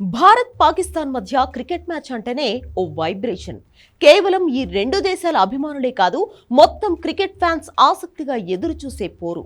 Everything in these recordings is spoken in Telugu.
భారత్ పాకిస్తాన్ మధ్య క్రికెట్ మ్యాచ్ అంటేనే ఓ వైబ్రేషన్. కేవలం ఈ రెండు దేశాల అభిమానులే కాదు మొత్తం క్రికెట్ ఫ్యాన్స్ ఆసక్తిగా ఎదురుచూసే పోరు.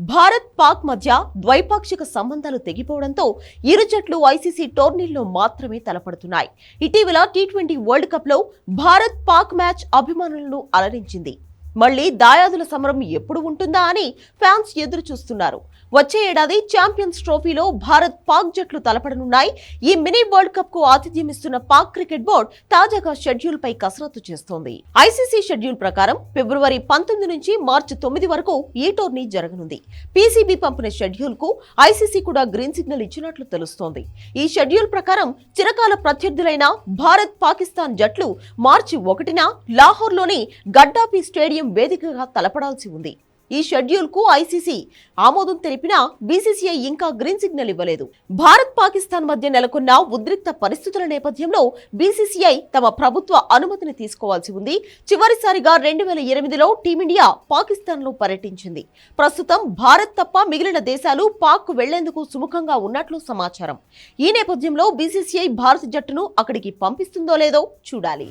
భారత్ పాక్ మధ్య ద్వైపాక్షిక సంబంధాలు తెగిపోవడంతో ఇరు జట్లు ఐసీసీ టోర్నీల్లో మాత్రమే తలపడుతున్నాయి. ఇటీవల టీ ట్వంటీ వరల్డ్ కప్లో భారత్ పాక్ మ్యాచ్ అభిమానులను అలరించింది. మళ్ళీ దాయాదుల సమరం ఎప్పుడు ఉంటుందా అని ఫ్యాన్స్ ఎదురు చూస్తున్నారు. వచ్చే ఏడాది ఛాంపియన్స్ ట్రోఫీలో భారత్ పాక్ జట్లు తలపడనున్నాయి. ఈ మినీ వరల్డ్ కప్కు ఆతిథ్యం ఇస్తున్న పాక్ క్రికెట్ బోర్డు తాజాగా షెడ్యూల్ పై కసరత్తు చేస్తోంది. ఐసీసీ షెడ్యూల్ ప్రకారం ఫిబ్రవరి పంతొమ్మిది నుంచి మార్చి తొమ్మిది వరకు ఈ టోర్నీ జరగనుంది. పీసీబీ పంపిన షెడ్యూల్కు ఐసీసీ కూడా గ్రీన్ సిగ్నల్ ఇచ్చినట్లు తెలుస్తోంది. ఈ షెడ్యూల్ ప్రకారం చిరకాల ప్రత్యర్థులైన భారత్ పాకిస్తాన్ జట్లు మార్చి ఒకటిన లాహోర్లోని గడ్డాపి స్టేడియం వేదికగా తలపడాల్సి ఉంది. ఈ షెడ్యూల్కు ఐసీసీ ఆమోదం తెలిపినా బీసీసీఐ ఇంకా గ్రీన్ సిగ్నల్ ఇవ్వలేదు. భారత్ పాకిస్తాన్ మధ్య నెలకొన్న ఉద్రిక్త పరిస్థితుల నేపథ్యంలో బీసీసీఐ తమ ప్రభుత్వ అనుమతిని తీసుకోవాల్సి ఉంది. చివరిసారిగా రెండు వేల ఎనిమిదిలో టీమిండియా పాకిస్తాన్లో పర్యటించింది. ప్రస్తుతం భారత్ తప్ప మిగిలిన దేశాలు పాక్ వెళ్ళేందుకు సుముఖంగా ఉన్నట్లు సమాచారం. ఈ నేపథ్యంలో బీసీసీఐ భారత జట్టును అక్కడికి పంపిస్తుందో లేదో చూడాలి.